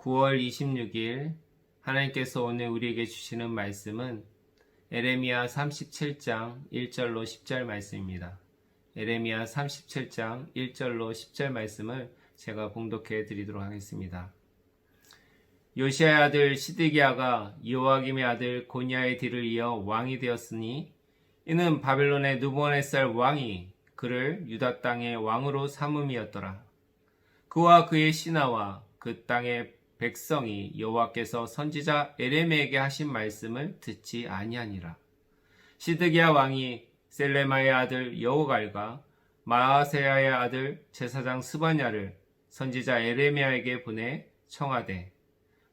9월 26일 하나님께서 오늘 우리에게 주시는 말씀은 에레미야 37장 1절로 10절 말씀입니다. 에레미야 37장 1절로 10절 말씀을 제가 봉독해 드리도록 하겠습니다. 요시아의 아들 시드기야가 요아김의 아들 고니아의 뒤를 이어 왕이 되었으니 이는 바벨론의 누보네살 왕이 그를 유다 땅의 왕으로 삼음이었더라. 그와 그의 신하와 그 땅의 백성이 여호와께서 선지자 에레미에게 하신 말씀을 듣지 아니하니라. 시드기야 왕이 셀레마의 아들 여호갈과 마아세야의 아들 제사장 스바냐를 선지자 에레미야에게 보내 청하되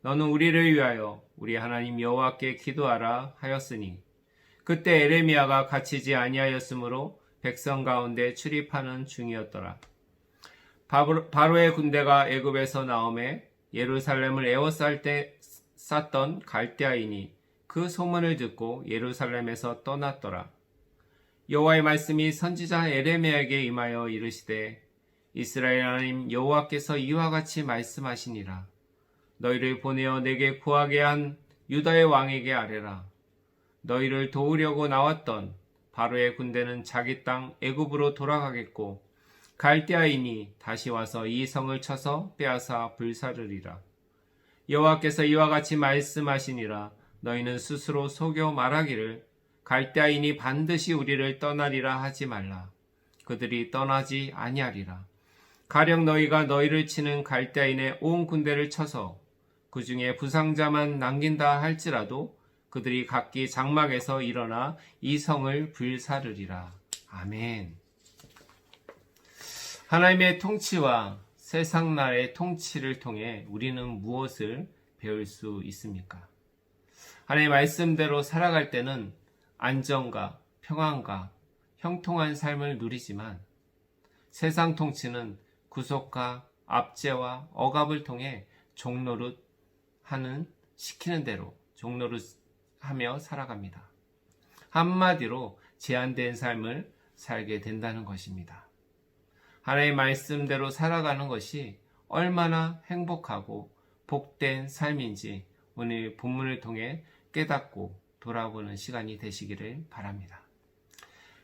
너는 우리를 위하여 우리 하나님 여호와께 기도하라 하였으니 그때 에레미야가 갇히지 아니하였으므로 백성 가운데 출입하는 중이었더라. 바로의 군대가 애굽에서 나오매 예루살렘을 에워쌀 때 쌌던 갈대아인이 그 소문을 듣고 예루살렘에서 떠났더라. 여호와의 말씀이 선지자 에레미야에게 임하여 이르시되 이스라엘 하나님 여호와께서 이와 같이 말씀하시니라. 너희를 보내어 내게 구하게 한 유다의 왕에게 아뢰라. 너희를 도우려고 나왔던 바로의 군대는 자기 땅 애굽으로 돌아가겠고 갈대아인이 다시 와서 이 성을 쳐서 빼앗아 불사르리라. 여호와께서 이와 같이 말씀하시니라. 너희는 스스로 속여 말하기를 갈대아인이 반드시 우리를 떠나리라 하지 말라. 그들이 떠나지 아니하리라. 가령 너희가 너희를 치는 갈대아인의 온 군대를 쳐서 그 중에 부상자만 남긴다 할지라도 그들이 각기 장막에서 일어나 이 성을 불사르리라. 아멘. 하나님의 통치와 세상 나라의 통치를 통해 우리는 무엇을 배울 수 있습니까? 하나님의 말씀대로 살아갈 때는 안정과 평안과 형통한 삶을 누리지만 세상 통치는 구속과 압제와 억압을 통해 종노릇 하는 시키는 대로 종노릇 하며 살아갑니다. 한마디로 제한된 삶을 살게 된다는 것입니다. 하나님의 말씀대로 살아가는 것이 얼마나 행복하고 복된 삶인지 오늘 본문을 통해 깨닫고 돌아보는 시간이 되시기를 바랍니다.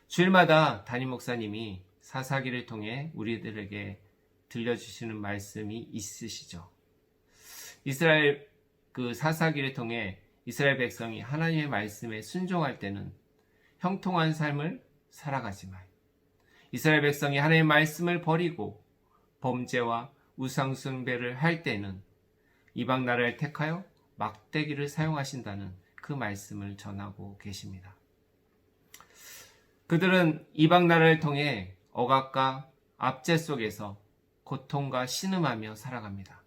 주일마다 담임 목사님이 사사기를 통해 우리들에게 들려주시는 말씀이 있으시죠. 이스라엘 그 사사기를 통해 이스라엘 백성이 하나님의 말씀에 순종할 때는 형통한 삶을 살아가지만 이스라엘 백성이 하나님의 말씀을 버리고 범죄와 우상숭배를 할 때는 이방 나라를 택하여 막대기를 사용하신다는 그 말씀을 전하고 계십니다. 그들은 이방 나라를 통해 억압과 압제 속에서 고통과 신음하며 살아갑니다.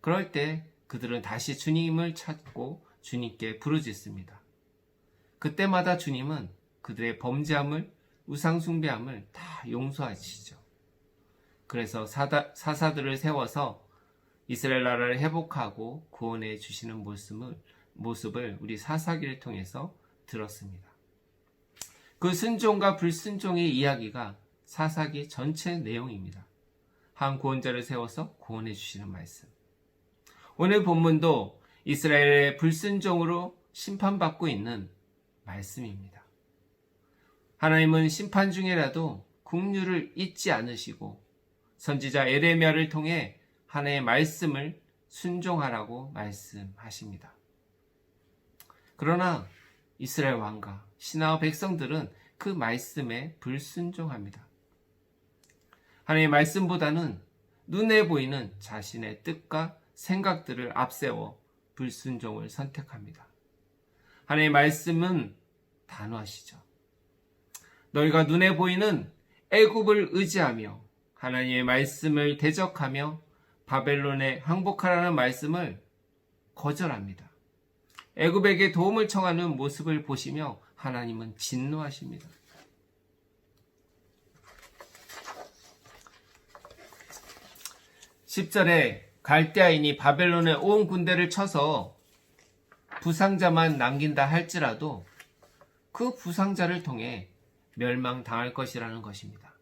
그럴 때 그들은 다시 주님을 찾고 주님께 부르짖습니다. 그때마다 주님은 그들의 범죄함을 우상숭배함을 다 용서하시죠. 그래서 사다, 사사들을 세워서 이스라엘 나라를 회복하고 구원해 주시는 모습을, 모습을 우리 사사기를 통해서 들었습니다. 그 순종과 불순종의 이야기가 사사기 전체 내용입니다. 한 구원자를 세워서 구원해 주시는 말씀. 오늘 본문도 이스라엘의 불순종으로 심판받고 있는 말씀입니다. 하나님은 심판 중에라도 국류를 잊지 않으시고 선지자 에레미야를 통해 하나님의 말씀을 순종하라고 말씀하십니다. 그러나 이스라엘 왕과 신하와 백성들은 그 말씀에 불순종합니다. 하나님의 말씀보다는 눈에 보이는 자신의 뜻과 생각들을 앞세워 불순종을 선택합니다. 하나님의 말씀은 단호하시죠. 너희가 눈에 보이는 애굽을 의지하며 하나님의 말씀을 대적하며 바벨론에 항복하라는 말씀을 거절합니다. 애굽에게 도움을 청하는 모습을 보시며 하나님은 진노하십니다. 10절에 갈대아인이 바벨론의 온 군대를 쳐서 부상자만 남긴다 할지라도 그 부상자를 통해 멸망당할 것이라는 것입니다.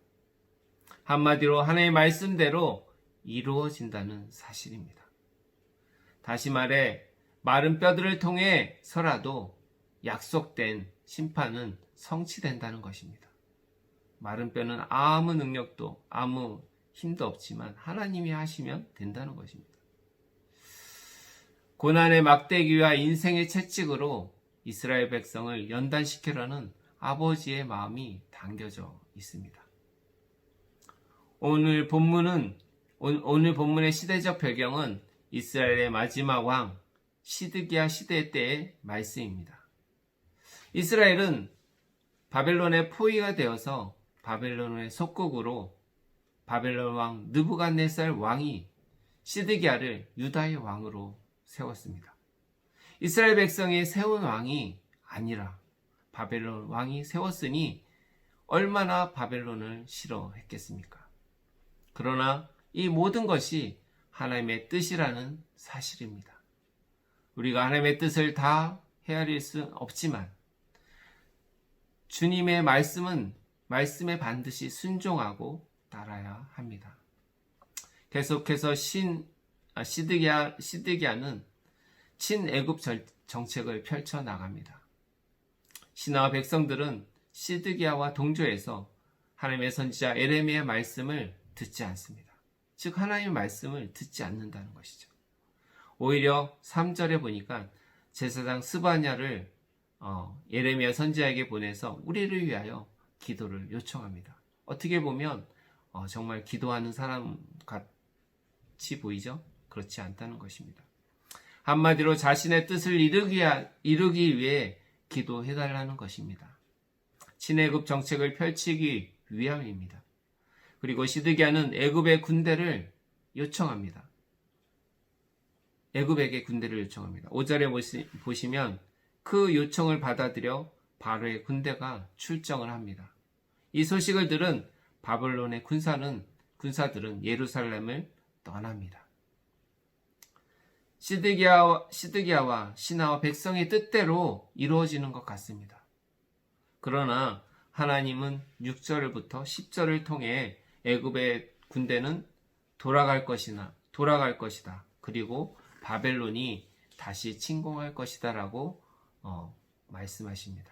한마디로 하나님의 말씀대로 이루어진다는 사실입니다. 다시 말해 마른 뼈들을 통해 서라도 약속된 심판은 성취된다는 것입니다. 마른 뼈는 아무 능력도 아무 힘도 없지만 하나님이 하시면 된다는 것입니다. 고난의 막대기와 인생의 채찍으로 이스라엘 백성을 연단시키려는 아버지의 마음이 담겨져 있습니다. 오늘 본문은 오늘 본문의 시대적 배경은 이스라엘의 마지막 왕 시드기야 시대 때의 말씀입니다. 이스라엘은 바벨론의 포위가 되어서 바벨론의 속국으로 바벨론 왕 느부갓네살 왕이 시드기야를 유다의 왕으로 세웠습니다. 이스라엘 백성이 세운 왕이 아니라 바벨론 왕이 세웠으니 얼마나 바벨론을 싫어했겠습니까? 그러나 이 모든 것이 하나님의 뜻이라는 사실입니다. 우리가 하나님의 뜻을 다 헤아릴 수 없지만 주님의 말씀은 말씀에 반드시 순종하고 따라야 합니다. 계속해서 신 아, 시드기야 시드기야는 친애굽 정책을 펼쳐 나갑니다. 신하와 백성들은 시드기야와 동조해서 하나님의 선지자 에레미의 말씀을 듣지 않습니다. 즉 하나님의 말씀을 듣지 않는다는 것이죠. 오히려 3절에 보니까 제사장 스바냐를 어, 예레미야 선지자에게 보내서 우리를 위하여 기도를 요청합니다. 어떻게 보면 어, 정말 기도하는 사람 같이 보이죠? 그렇지 않다는 것입니다. 한마디로 자신의 뜻을 이루기, 이루기 위해 기도해달라는 것입니다. 친애굽 정책을 펼치기 위함입니다. 그리고 시드기야는 애굽의 군대를 요청합니다. 애굽에게 군대를 요청합니다. 5절에 보시면 그 요청을 받아들여 바로의 군대가 출정을 합니다. 이 소식을 들은 바벨론의 군사는 군사들은 예루살렘을 떠납니다. 시드기야와, 시드기야와 신하와 백성의 뜻대로 이루어지는 것 같습니다. 그러나 하나님은 6절부터 10절을 통해 애굽의 군대는 돌아갈 것이나 돌아갈 것이다. 그리고 바벨론이 다시 침공할 것이다라고 어, 말씀하십니다.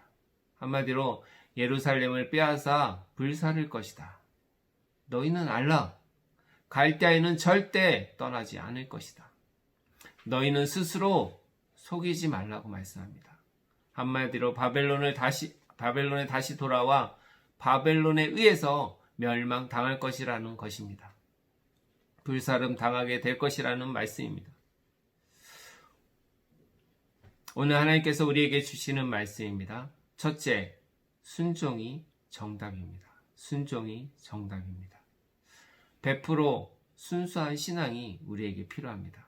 한마디로 예루살렘을 빼앗아 불사를 것이다. 너희는 알라. 갈대아인은 절대 떠나지 않을 것이다. 너희는 스스로 속이지 말라고 말씀합니다. 한마디로 바벨론을 다시 바벨론에 다시 돌아와 바벨론에 의해서 멸망 당할 것이라는 것입니다. 불사름 당하게 될 것이라는 말씀입니다. 오늘 하나님께서 우리에게 주시는 말씀입니다. 첫째, 순종이 정답입니다. 순종이 정답입니다. 100% 순수한 신앙이 우리에게 필요합니다.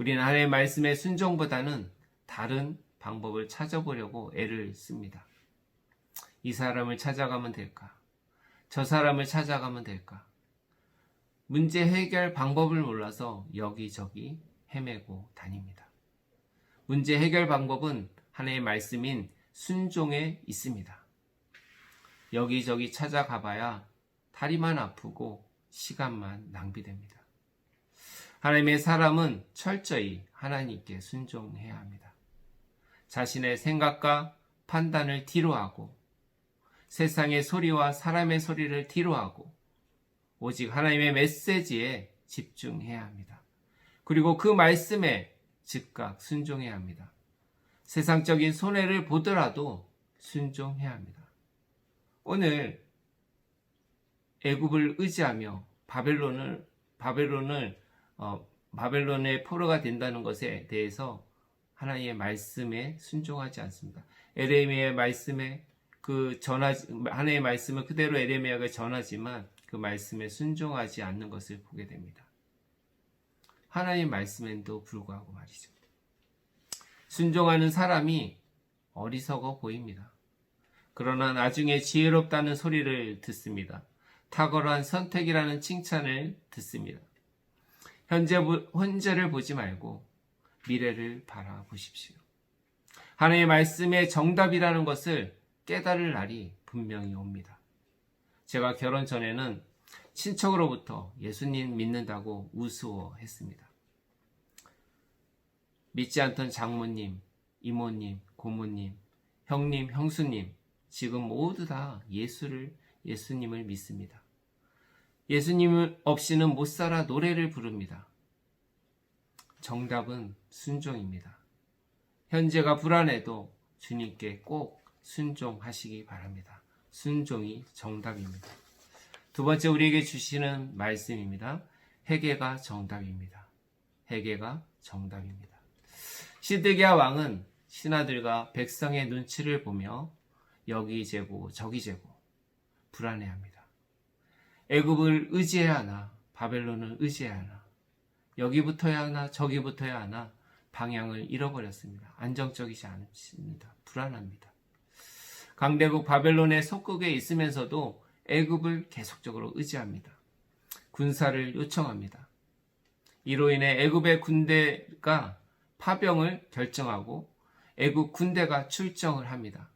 우리는 하나님의 말씀의 순종보다는 다른 방법을 찾아보려고 애를 씁니다. 이 사람을 찾아가면 될까? 저 사람을 찾아가면 될까? 문제 해결 방법을 몰라서 여기저기 헤매고 다닙니다. 문제 해결 방법은 하나님의 말씀인 순종에 있습니다. 여기저기 찾아가봐야 다리만 아프고 시간만 낭비됩니다. 하나님의 사람은 철저히 하나님께 순종해야 합니다. 자신의 생각과 판단을 뒤로하고 세상의 소리와 사람의 소리를 뒤로하고 오직 하나님의 메시지에 집중해야 합니다. 그리고 그 말씀에 즉각 순종해야 합니다. 세상적인 손해를 보더라도 순종해야 합니다. 오늘 애굽을 의지하며 바벨론을 바벨론을 어, 바벨론의 포로가 된다는 것에 대해서 하나님의 말씀에 순종하지 않습니다. 에레미의 말씀에 그 전하 하나님의 말씀을 그대로 에레미야가 전하지만 그 말씀에 순종하지 않는 것을 보게 됩니다. 하나님의 말씀에도 불구하고 말이죠. 순종하는 사람이 어리석어 보입니다. 그러나 나중에 지혜롭다는 소리를 듣습니다. 탁월한 선택이라는 칭찬을 듣습니다. 현재, 현재를 보지 말고 미래를 바라보십시오. 하나님의 말씀의 정답이라는 것을 깨달을 날이 분명히 옵니다. 제가 결혼 전에는 친척으로부터 예수님 믿는다고 우스워했습니다. 믿지 않던 장모님, 이모님, 고모님, 형님, 형수님, 지금 모두 다 예수를, 예수님을 믿습니다. 예수님 없이는 못 살아 노래를 부릅니다. 정답은 순종입니다. 현재가 불안해도 주님께 꼭 순종하시기 바랍니다. 순종이 정답입니다. 두 번째 우리에게 주시는 말씀입니다. 회개가 정답입니다. 회개가 정답입니다. 시드기야 왕은 신하들과 백성의 눈치를 보며 여기 재고 저기 재고 불안해합니다. 애굽을 의지해야 하나 바벨론을 의지해야 하나 여기 붙어야 하나 저기 붙어야 하나 방향을 잃어버렸습니다. 안정적이지 않습니다. 불안합니다. 강대국 바벨론의 속국에 있으면서도 애굽을 계속적으로 의지합니다. 군사를 요청합니다. 이로 인해 애굽의 군대가 파병을 결정하고 애굽 군대가 출정을 합니다.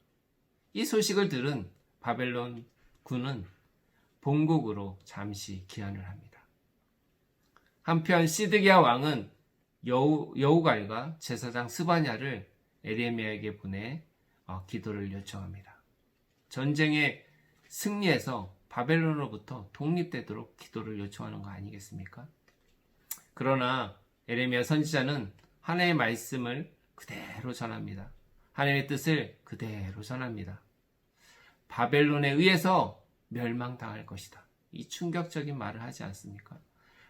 이 소식을 들은 바벨론 군은 본국으로 잠시 귀환을 합니다. 한편 시드기야 왕은 여우, 여우갈과 제사장 스바냐를 에레미야에게 보내 어, 기도를 요청합니다. 전쟁에 승리해서 바벨론으로부터 독립되도록 기도를 요청하는 거 아니겠습니까? 그러나 에레미야 선지자는 하나님의 말씀을 그대로 전합니다. 하나님의 뜻을 그대로 전합니다. 바벨론에 의해서 멸망당할 것이다. 이 충격적인 말을 하지 않습니까?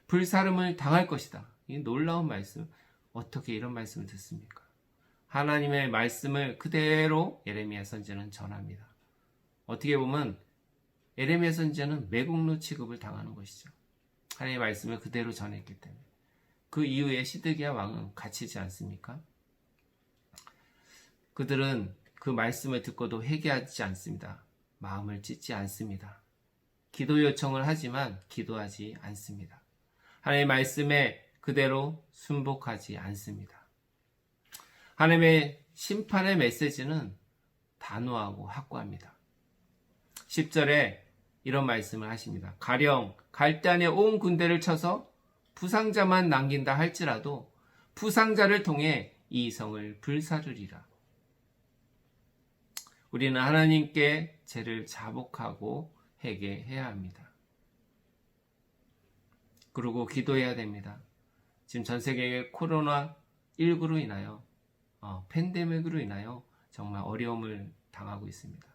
불사름을 당할 것이다. 이 놀라운 말씀. 어떻게 이런 말씀을 듣습니까? 하나님의 말씀을 그대로 예레미야 선지자는 전합니다. 어떻게 보면 예레미야 선지자는 매국노 취급을 당하는 것이죠. 하나님의 말씀을 그대로 전했기 때문에. 그 이후에 시드기야 왕은 갇히지 않습니까? 그들은 그 말씀을 듣고도 회개하지 않습니다. 마음을 찢지 않습니다. 기도 요청을 하지만 기도하지 않습니다. 하나님의 말씀에 그대로 순복하지 않습니다. 하나님의 심판의 메시지는 단호하고 확고합니다. 10절에 이런 말씀을 하십니다. 가령 갈대안에 온 군대를 쳐서 부상자만 남긴다 할지라도 부상자를 통해 이 성을 불사르리라. 우리는 하나님께 죄를 자복하고 회개해야 합니다. 그리고 기도해야 됩니다. 지금 전 세계의 코로나 19로 인하여 어, 팬데믹으로 인하여 정말 어려움을 당하고 있습니다.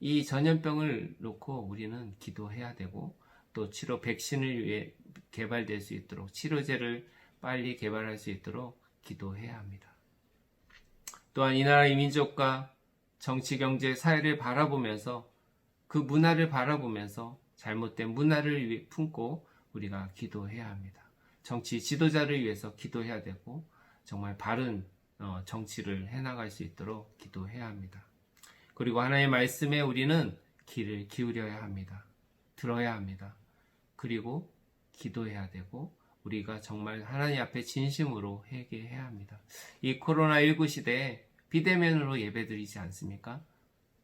이 전염병을 놓고 우리는 기도해야 되고 또 치료 백신을 위해 개발될 수 있도록 치료제를 빨리 개발할 수 있도록 기도해야 합니다. 또한 이 나라의 민족과 정치, 경제, 사회를 바라보면서 그 문화를 바라보면서 잘못된 문화를 품고 우리가 기도해야 합니다. 정치 지도자를 위해서 기도해야 되고 정말 바른 어, 정치를 해나갈 수 있도록 기도해야 합니다. 그리고 하나님의 말씀에 우리는 귀를 기울여야 합니다. 들어야 합니다. 그리고 기도해야 되고 우리가 정말 하나님 앞에 진심으로 회개해야 합니다. 이 코로나19 시대에 비대면으로 예배드리지 않습니까?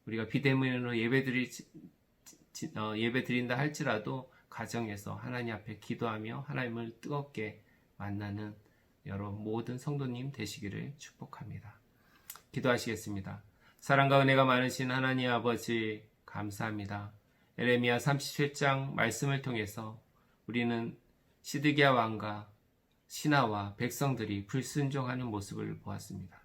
우리가 비대면으로 예배드리 어, 예배드린다 할지라도 가정에서 하나님 앞에 기도하며 하나님을 뜨겁게 만나는 여러 모든 성도님 되시기를 축복합니다. 기도하시겠습니다. 사랑과 은혜가 많으신 하나님 아버지 감사합니다. 에레미야 37장 말씀을 통해서 우리는 시드기야 왕과 신하와 백성들이 불순종하는 모습을 보았습니다.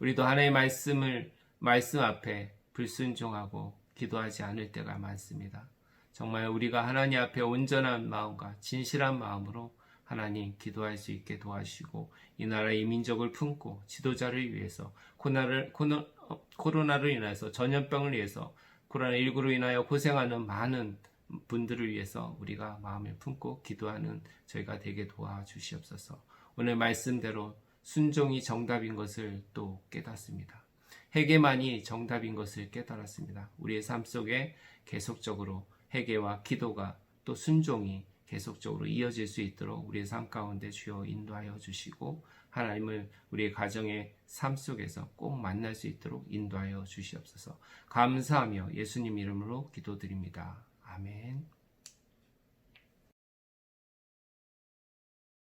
우리도 하나님의 말씀을 말씀 앞에 불순종하고 기도하지 않을 때가 많습니다. 정말 우리가 하나님 앞에 온전한 마음과 진실한 마음으로 하나님 기도할 수 있게 도와주시고 이 나라의 민족을 품고 지도자를 위해서 코로나를, 코로나로 인해서 전염병을 위해서 코로나19로 인하여 고생하는 많은 분들을 위해서 우리가 마음을 품고 기도하는 저희가 되게 도와주시옵소서. 오늘 말씀대로 순종이 정답인 것을 또 깨닫습니다. 회개만이 정답인 것을 깨달았습니다. 우리의 삶 속에 계속적으로 회개와 기도가 또 순종이 계속적으로 이어질 수 있도록 우리의 삶 가운데 주여 인도하여 주시고 하나님을 우리의 가정의 삶 속에서 꼭 만날 수 있도록 인도하여 주시옵소서. 감사하며 예수님 이름으로 기도드립니다.